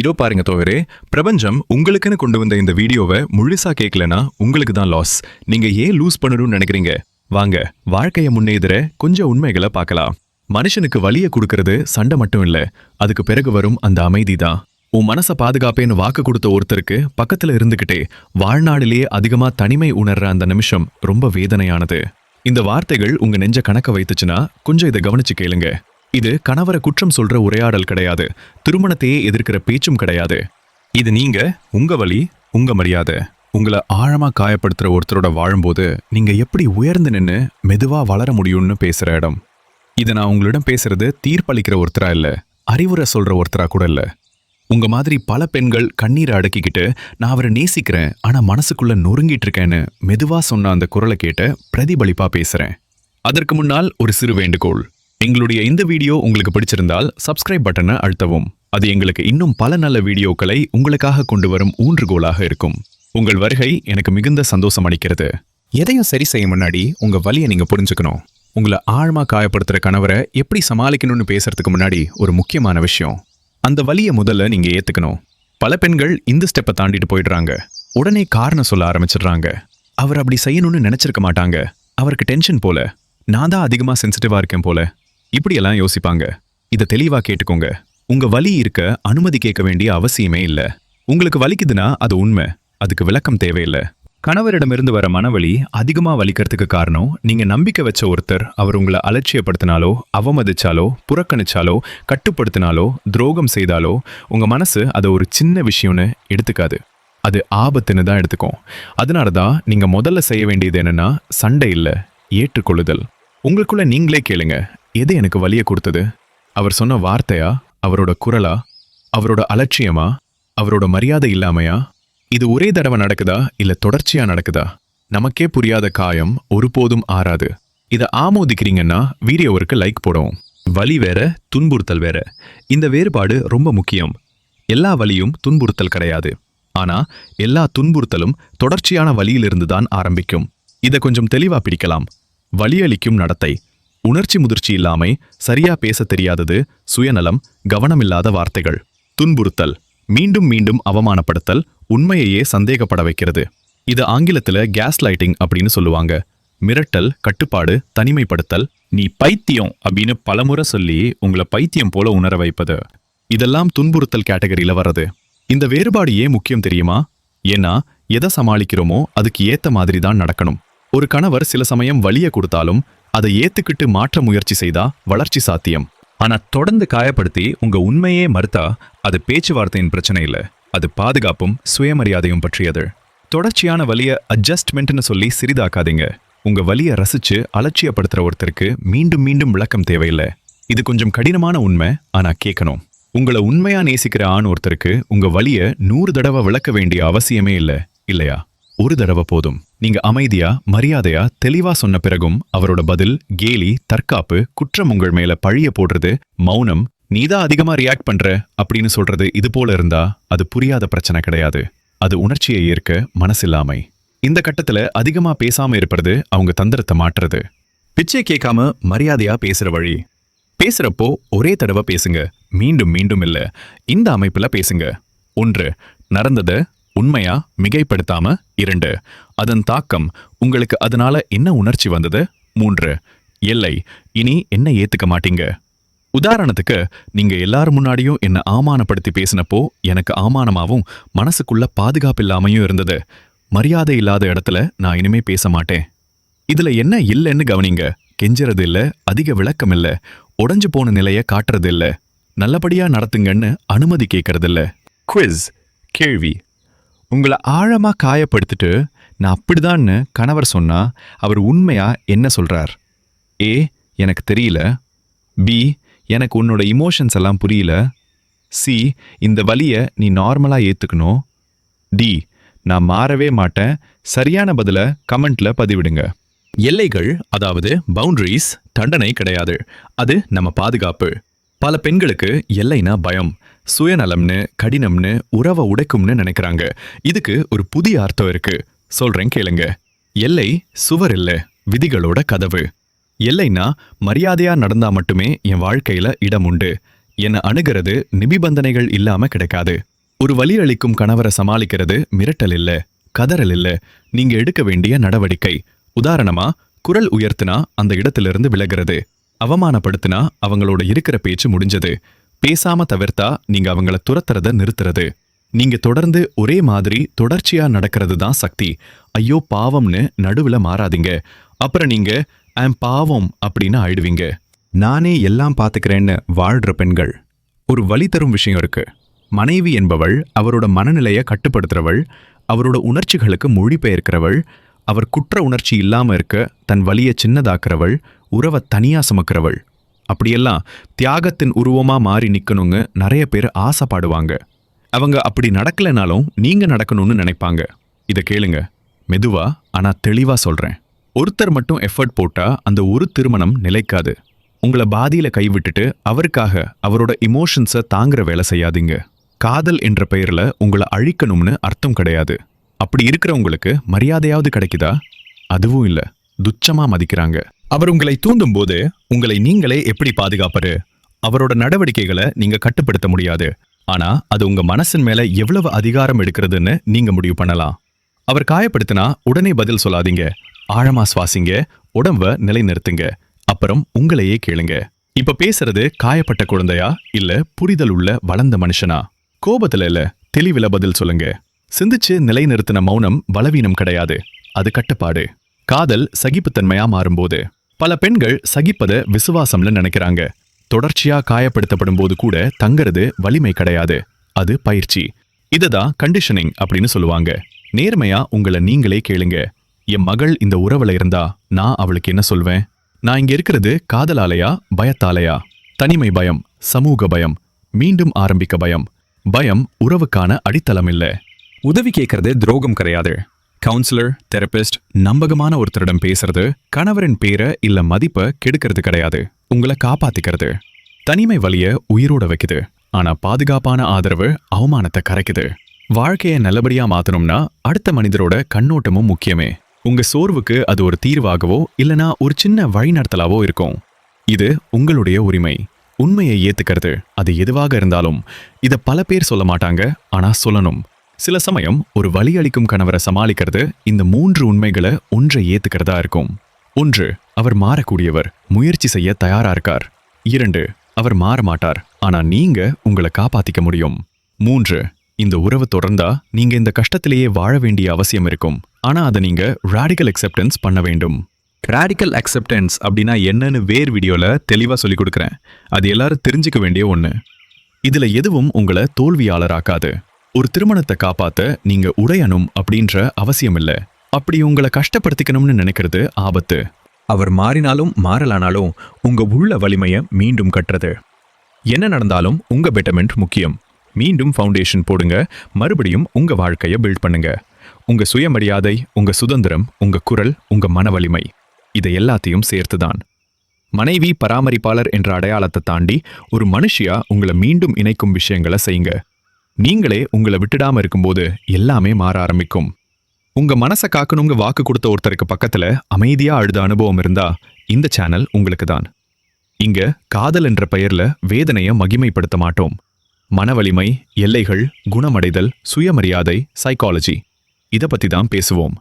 இதோ பாருங்க தோவரே பிரபஞ்சம் உங்களுக்குன்னு கொண்டு வந்த இந்த வீடியோவை முழுசா கேட்கலனா உங்களுக்கு தான் லாஸ் நீங்க ஏன் லூஸ் பண்ணணும்னு நினைக்கிறீங்க? வாங்க வாழ்க்கைய முன்னேதிர கொஞ்சம் உண்மைகளை பார்க்கலாம். மனுஷனுக்கு வலிய கொடுக்கறது சண்டை மட்டும் இல்ல அதுக்கு பிறகு வரும் அந்த அமைதி தான். உன் மனச பாதுகாப்பேன்னு வாக்கு கொடுத்த ஒருத்தருக்கு பக்கத்துல இருந்துகிட்டே வாழ்நாளிலேயே அதிகமா தனிமை உணர்ற அந்த நிமிஷம் ரொம்ப வேதனையானது. இந்த வார்த்தைகள் உங்க நெஞ்ச கணக்க வைத்துச்சுன்னா கொஞ்சம் இதை கவனிச்சு கேளுங்க. இது கணவரை குற்றம் சொல்ற உரையாடல் கிடையாது. திருமணத்தையே எதிர்க்கிற பேச்சும் கிடையாது. இது நீங்க உங்க வழி உங்க மரியாதை. உங்களை ஆழமா காயப்படுத்துற ஒருத்தரோட வாழும்போது நீங்க எப்படி உயர்ந்து நின்னு மெதுவா வளர முடியும்னு பேசுற இடம். இதை நான் உங்களிடம் பேசுறது தீர்ப்பளிக்கிற ஒருத்தரா இல்ல அறிவுரை சொல்ற ஒருத்தரா கூட இல்ல. உங்க மாதிரி பல பெண்கள் கண்ணீரை அடக்கிக்கிட்டு நான் அவரை நேசிக்கிறேன் ஆனா மனசுக்குள்ள நொறுங்கிட்டு இருக்கேன்னு மெதுவா சொன்ன அந்த குரலை கேட்ட பிரதிபலிப்பா பேசுறேன். அதற்கு முன்னால் ஒரு சிறு வேண்டுகோள். எங்களுடைய இந்த வீடியோ உங்களுக்கு பிடிச்சிருந்தால் சப்ஸ்கிரைப் பட்டனை அழுத்தவும். அது எங்களுக்கு இன்னும் பல நல்ல வீடியோக்களை உங்களுக்காக கொண்டு வரும் ஊன்றுகோலாக இருக்கும். உங்கள் வருகை எனக்கு மிகுந்த சந்தோஷம் அளிக்கிறது. எதையும் சரி செய்ய முன்னாடி உங்க வலியை நீங்க புரிஞ்சுக்கணும். உங்களை ஆழமா காயப்படுத்துற கணவரை எப்படி சமாளிக்கணும்னு பேசுறதுக்கு முன்னாடி ஒரு முக்கியமான விஷயம். அந்த வலியை முதல்ல நீங்க ஏத்துக்கணும். பல பெண்கள் இந்த ஸ்டெப்பை தாண்டிட்டு போயிடுறாங்க. உடனே காரணம் சொல்ல ஆரம்பிச்சிடுறாங்க. அவர் அப்படி செய்யணும்னு நினைச்சிருக்க மாட்டாங்க. அவருக்கு டென்ஷன் போல. நான் தான் அதிகமா சென்சிட்டிவா இருக்கேன் போல. இப்படியெல்லாம் யோசிப்பாங்க. இதை தெளிவா கேட்டுக்கோங்க. உங்க வலி இருக்க அனுமதி கேட்க வேண்டிய அவசியமே இல்ல. உங்களுக்கு வலிக்குதுன்னா அது உண்மை. அதுக்கு விளக்கம் தேவையில்லை. கணவரிடமிருந்து வர மனவழி அதிகமா வலிக்கிறதுக்கு காரணம் நீங்க நம்பிக்கை வச்ச ஒருத்தர் அவர் உங்களை அலட்சியப்படுத்தினாலோ அவமதிச்சாலோ புறக்கணிச்சாலோ கட்டுப்படுத்தினாலோ துரோகம் செய்தாலோ உங்க மனசு அதை ஒரு சின்ன விஷயம்னு எடுத்துக்காது. அது ஆபத்துன்னு தான் எடுத்துக்கும். அதனால தான் நீங்கள் முதல்ல செய்ய வேண்டியது என்னன்னா சண்டை இல்லை ஏற்றுக்கொள்ளுதல். உங்களுக்குள்ள நீங்களே கேளுங்க. எது எனக்கு வலிய கொடுத்தது? அவர் சொன்ன வார்த்தையா? அவரோட குரலா? அவரோட அலட்சியமா? அவரோட மரியாதை இல்லாமையா? இது ஒரே தடவை நடக்குதா? இல்ல தொடர்ச்சியா நடக்குதா? நமக்கே புரியாத காயம் ஒருபோதும் ஆறாது. இதை ஆமோதிக்கிறீங்கன்னா வீடியோவிற்கு லைக் போடவும். வலி வேற துன்புறுத்தல் வேற. இந்த வேறுபாடு ரொம்ப முக்கியம். எல்லா வலியும் துன்புறுத்தல் கிடையாது. ஆனா எல்லா துன்புறுத்தலும் தொடர்ச்சியான வழியிலிருந்து தான் ஆரம்பிக்கும். இதை கொஞ்சம் தெளிவா பிடிக்கலாம். வலியளிக்கும் நடத்தை. உணர்ச்சி முதிர்ச்சி இல்லாமை சரியா பேசத் தெரியாதது சுயநலம் கவனமில்லாத வார்த்தைகள். துன்புறுத்தல் மீண்டும் மீண்டும் அவமானப்படுத்தல் உண்மையையே சந்தேகப்பட வைக்கிறது. இது ஆங்கிலத்துல கேஸ் லைட்டிங் அப்படின்னு சொல்லுவாங்க. மிரட்டல் கட்டுப்பாடு தனிமைப்படுத்தல் நீ பைத்தியம் அப்படின்னு பலமுறை சொல்லி உங்களை பைத்தியம் போல உணர வைப்பது. இதெல்லாம் துன்புறுத்தல் கேட்டகரியில வர்றது. இந்த வேறுபாடு ஏன் முக்கியம் தெரியுமா? ஏன்னா எதை சமாளிக்கிறோமோ அதுக்கு ஏத்த மாதிரி தான் நடக்கணும். ஒரு கணவர் சில சமயம் வழியை கொடுத்தாலும் அதை ஏத்துக்கிட்டு மாற்ற முயற்சி செய்தா வளர்ச்சி சாத்தியம். ஆனா தொடர்ந்து காயப்படுத்தி உங்க உண்மையே மறுத்தா அது பேச்சுவார்த்தையின் பிரச்சனை இல்ல. அது பாதுகாப்பும் சுயமரியாதையும் பற்றியது. தொடர்ச்சியான வலிய அட்ஜஸ்ட்மெண்ட்னு சொல்லி சிறிதாக்காதீங்க. உங்க வலிய ரசிச்சு அலட்சியப்படுத்துற ஒருத்தருக்கு மீண்டும் மீண்டும் விளக்கம் தேவையில்லை. இது கொஞ்சம் கடினமான உண்மை ஆனா கேட்கணும் உங்களை உண்மையா நேசிக்கிற ஆண் ஒருத்தருக்கு உங்க வழிய நூறு தடவை விளக்க வேண்டிய அவசியமே இல்ல இல்லையா? ஒரு தடவை போதும். நீங்க அமைதியா மரியாதையா தெளிவா சொன்ன பிறகும் அவரோட பதில் கேலி தற்காப்பு குற்றம் உங்கள் மேல பழிய போடுறது மௌனம் நீதான் அதிகமா ரியாக்ட் பண்ற அப்படின்னு சொல்றது இது போல இருந்தா அது புரியாத பிரச்சனை கிடையாது. அது உணர்ச்சியை ஏற்க மனசில்லாமை. இந்த கட்டத்துல அதிகமா பேசாம இருப்பது அவங்க தந்திரத்தை மாற்றுறது. பிச்சை கேட்காம மரியாதையா பேசுற வழி. பேசுறப்போ ஒரே தடவை பேசுங்க. மீண்டும் மீண்டும் இல்ல. இந்த அமைப்புல பேசுங்க. ஒன்று நடந்ததை உண்மையா மிகைப்படுத்தாம இரண்டு அதன் தாக்கம் உங்களுக்கு அதனால என்ன உணர்ச்சி வந்தது? மூன்று எல்லை இனி என்ன ஏத்துக்க மாட்டீங்க? உதாரணத்துக்கு நீங்க எல்லாரும் முன்னாடியும் என்ன ஆமானப்படுத்தி பேசினப்போ எனக்கு ஆமானமாவும் மனசுக்குள்ள பாதுகாப்பு இல்லாமையும் இருந்தது. மரியாதை இல்லாத இடத்துல நான் இனிமே பேச மாட்டேன். இதுல என்ன இல்லைன்னு கவனிங்க. கெஞ்சறது இல்ல அதிக விளக்கம் இல்ல உடஞ்சு போன நிலைய காட்டுறது இல்ல நல்லபடியா நடத்துங்கன்னு அனுமதி கேட்கறது இல்ல. குவிஸ் கேள்வி. உங்களை ஆழமாக காயப்படுத்திட்டு நான் அப்படிதான்னு கணவர் சொன்னா அவர் உண்மையா என்ன சொல்றார்? ஏ எனக்கு தெரியல. பி எனக்கு உன்னோட இமோஷன்ஸ் எல்லாம் புரியல. சி இந்த வழியை நீ நார்மலா ஏத்துக்கணும். டி நான் மாறவே மாட்டேன். சரியான பதில கமெண்ட்ல பதிவிடுங்க. எல்லைகள் அதாவது பவுண்டரிஸ் தண்டனை கிடையாது. அது நம்ம பாதுகாப்பு. பல பெண்களுக்கு எல்லைனா பயம் சுயநலம்னு கடினம்னு உறவை உடைக்கும்னு நினைக்கிறாங்க. இதுக்கு ஒரு புதிய அர்த்தம் இருக்கு. சொல்றேன் கேளுங்க. எல்லை சுவர் இல்ல விதிகளோட கதவு. எல்லைனா மரியாதையா நடந்தா மட்டுமே என் வாழ்க்கையில இடம் உண்டு. என்னை அணுகிறது நிபிபந்தனைகள் இல்லாம கிடைக்காது. ஒரு வலி அளிக்கும் கணவரை சமாளிக்கிறது மிரட்டல் இல்ல கதறல் இல்ல. நீங்க எடுக்க வேண்டிய நடவடிக்கை. உதாரணமா குரல் உயர்த்தினா அந்த இடத்திலிருந்து விலகிறது. அவமானப்படுத்தினா அவங்களோட இருக்கிற பேச்சு முடிஞ்சது. பேசாம தவிர்த்தா நீங்க அவங்கள துரத்துறத நிறுத்துறது. நீங்க தொடர்ந்து ஒரே மாதிரி தொடர்ச்சியா நடக்கிறது தான் சக்தி. ஐயோ பாவம்னு நடுவுல மாறாதீங்க. அப்புறம் நீங்க ஆம் பாவம் அப்படின்னு ஆயிடுவீங்க. நானே எல்லாம் பாத்துக்கிறேன்னு வாழ்ற பெண்கள். ஒரு வழி தரும் விஷயம் இருக்கு. மனைவி என்பவள் அவரோட மனநிலையை கட்டுப்படுத்துறவள் அவரோட உணர்ச்சிகளுக்கு மொழிபெயர்க்கிறவள் அவர் குற்ற உணர்ச்சி இல்லாம இருக்க தன் வலியை சின்னதாக்குறவள் உறவை தனியா சுமக்கிறவள். அப்படியெல்லாம் தியாகத்தின் உருவமா மாறி நிக்கணுங்க நிறைய பேர் ஆசைப்படுவாங்க. அவங்க அப்படி நடக்கலைனாலும் நீங்க நடக்கணும்னு நினைப்பாங்க. இதை கேளுங்க. மெதுவா ஆனா தெளிவா சொல்றேன். ஒருத்தர் மட்டும் எஃபர்ட் போட்டா அந்த ஒரு திருமணம் நிலைக்காது. உங்களை பாதியில கைவிட்டுட்டு அவருக்காக அவரோட இமோஷன்ஸை தாங்குற வேலை செய்யாதீங்க. காதல் என்ற பெயர்ல உங்களை அழிக்கணும்னு அர்த்தம் கிடையாது. அப்படி இருக்கிறவங்களுக்கு மரியாதையாவது கிடைக்குதா? அதுவும் இல்ல. துச்சமா மதிக்கிறாங்க. அவர் உங்களை தூண்டும் போது உங்களை நீங்களே எப்படி பாதுகாப்பாரு அவரோட நடவடிக்கைகளை நீங்க கட்டுப்படுத்த முடியாது. ஆனா அது உங்க மனசின் மேல எவ்வளவு அதிகாரம் எடுக்கிறதுன்னு நீங்க முடிவு பண்ணலாம். அவர் காயப்படுத்தினா உடனே பதில் சொல்லாதீங்க. ஆழமா சுவாசிங்க. உடம்ப நிலைநிறுத்துங்க. அப்புறம் உங்களையே கேளுங்க. இப்ப பேசுறது காயப்பட்ட குழந்தையா? இல்ல புரிதல் உள்ள வளர்ந்த மனுஷனா? கோபத்துல இல்ல தெளிவில பதில் சொல்லுங்க. சிந்திச்சு நிலைநிறுத்தின மௌனம் பலவீனம் கிடையாது. அது கட்டுப்பாடு. காதல் சகிப்புத்தன்மையா மாறும்போது. பல பெண்கள் சகிப்பதை விசுவாசம்னு நினைக்கிறாங்க. தொடர்ச்சியா காயப்படுத்தப்படும் போது கூட தங்கறது வலிமை கிடையாது. அது பயிற்சி. இததான் கண்டிஷனிங் அப்படின்னு சொல்லுவாங்க. நேர்மையா உங்களை நீங்களே கேளுங்க. என் மகள் இந்த உறவுல இருந்தா நான் அவளுக்கு என்ன சொல்வேன்? நான் இங்க இருக்கிறது காதலாலையா பயத்தாலையா? தனிமை பயம் சமூக பயம் மீண்டும் ஆரம்பிக்க பயம். பயம் உறவுக்கான அடித்தளம் இல்ல. உதவி கேட்கறது துரோகம் கிடையாது. கவுன்சிலர் தெரபிஸ்ட் நம்பகமான ஒருத்தரிடம் பேசுறது கணவரின் பேரை இல்ல மதிப்பை கெடுக்கிறது கிடையாது. உங்களை காப்பாத்திக்கிறது. தனிமை வழிய உயிரோட வைக்குது. ஆனா பாதுகாப்பான ஆதரவு அவமானத்தை கரைக்குது. வாழ்க்கையை நல்லபடியா மாத்தணும்னா அடுத்த மனிதரோட கண்ணோட்டமும் முக்கியமே. உங்க சோர்வுக்கு அது ஒரு தீர்வாகவோ இல்லனா ஒரு சின்ன வழிநடத்தலாவோ இருக்கும். இது உங்களுடைய உரிமை. உண்மையை ஏத்துக்கிறது. அது எதுவாக இருந்தாலும். இதை பல பேர் சொல்ல மாட்டாங்க ஆனா சொல்லணும். சில சமயம் ஒரு வழி அளிக்கும் கணவரை சமாளிக்கிறது இந்த மூன்று உண்மைகளை ஒன்றை ஏத்துக்கிறதா இருக்கும். ஒன்று அவர் மாறக்கூடியவர் முயற்சி செய்ய தயாரா இருக்கார். இரண்டு அவர் மாற மாட்டார். ஆனா நீங்க உங்களை காப்பாத்திக்க முடியும். மூன்று இந்த உறவு தொடர்ந்தா நீங்க இந்த கஷ்டத்திலேயே வாழ வேண்டிய அவசியம் இருக்கும். ஆனா அதை நீங்க ராடிக்கல் அக்செப்டன்ஸ் பண்ண வேண்டும். ராடிக்கல் அக்செப்டன்ஸ் அப்படின்னா என்னன்னு வேறு வீடியோல தெளிவா சொல்லிக் கொடுக்குறேன். அது எல்லாரும் தெரிஞ்சுக்க வேண்டிய ஒன்று இதுல எதுவும் உங்களை தோல்வியாளராக்காது. ஒரு திருமணத்தை காப்பாத்த நீங்க உடையணும் அப்படின்ற அவசியம் இல்லை அப்படி உங்களை கஷ்டப்படுத்திக்கணும்னு நினைக்கிறது ஆபத்து. அவர் மாறினாலும் மாறலானாலும் உங்க உள்ள வலிமையை மீண்டும் கட்டுறது. என்ன நடந்தாலும் உங்க பெட்டர்மெண்ட் முக்கியம். மீண்டும் ஃபவுண்டேஷன் போடுங்க. மறுபடியும் உங்க வாழ்க்கைய பில்ட் பண்ணுங்க. உங்க சுயமரியாதை உங்க சுதந்திரம் உங்க குரல் உங்க மன வலிமை இதை எல்லாத்தையும் சேர்த்துதான். மனைவி பராமரிப்பாளர் என்ற அடையாளத்தை தாண்டி ஒரு மனுஷியா உங்களை மீண்டும் இணைக்கும் விஷயங்களை செய்யுங்க. நீங்களே உங்களை விட்டுடாம இருக்கும்போது எல்லாமே மாற ஆரம்பிக்கும். உங்க மனசை காக்கணுங்க வாக்கு கொடுத்த ஒருத்தருக்கு பக்கத்துல அமைதியா அழுத அனுபவம் இருந்தா இந்த சேனல் உங்களுக்கு தான் இங்க காதல் என்ற பெயர்ல வேதனைய மகிமைப்படுத்த மாட்டோம். மனவலிமை எல்லைகள் குணமடைதல் சுயமரியாதை சைக்காலஜி இத பத்தி தான் பேசுவோம்.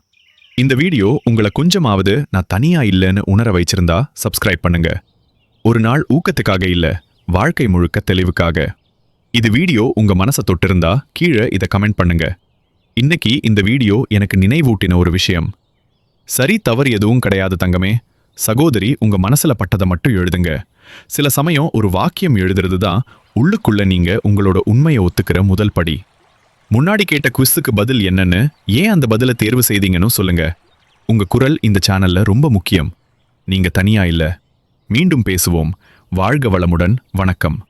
இந்த வீடியோ உங்களை கொஞ்சமாவது நான் தனியா இல்லைன்னு உணர வச்சிருந்தா சப்ஸ்கிரைப் பண்ணுங்க. ஒரு நாள் ஊக்கத்துக்காக இல்ல வாழ்க்கை முழுக்க தெளிவுக்காக. இது வீடியோ உங்க மனசை தொட்டிருந்தா கீழே இதை கமெண்ட் பண்ணுங்க. இன்னைக்கு இந்த வீடியோ எனக்கு நினைவூட்டின ஒரு விஷயம். சரி தவறு எதுவும் கிடையாது தங்கமே. சகோதரி உங்க மனசுல பட்டதை மட்டும் எழுதுங்க. சில சமயம் ஒரு வாக்கியம் எழுதுறது தான் உள்ளுக்குள்ள நீங்க உங்களோட உண்மையை ஒத்துக்கிற முதல் படி. முன்னாடி கேட்ட குவிஸுக்கு பதில் என்னன்னு ஏன் அந்த பதிலை தேர்வு செய்தீங்கன்னு சொல்லுங்க. உங்க குரல் இந்த சேனல்ல ரொம்ப முக்கியம். நீங்க தனியா இல்ல. மீண்டும் பேசுவோம். வாழ்க வளமுடன். வணக்கம்.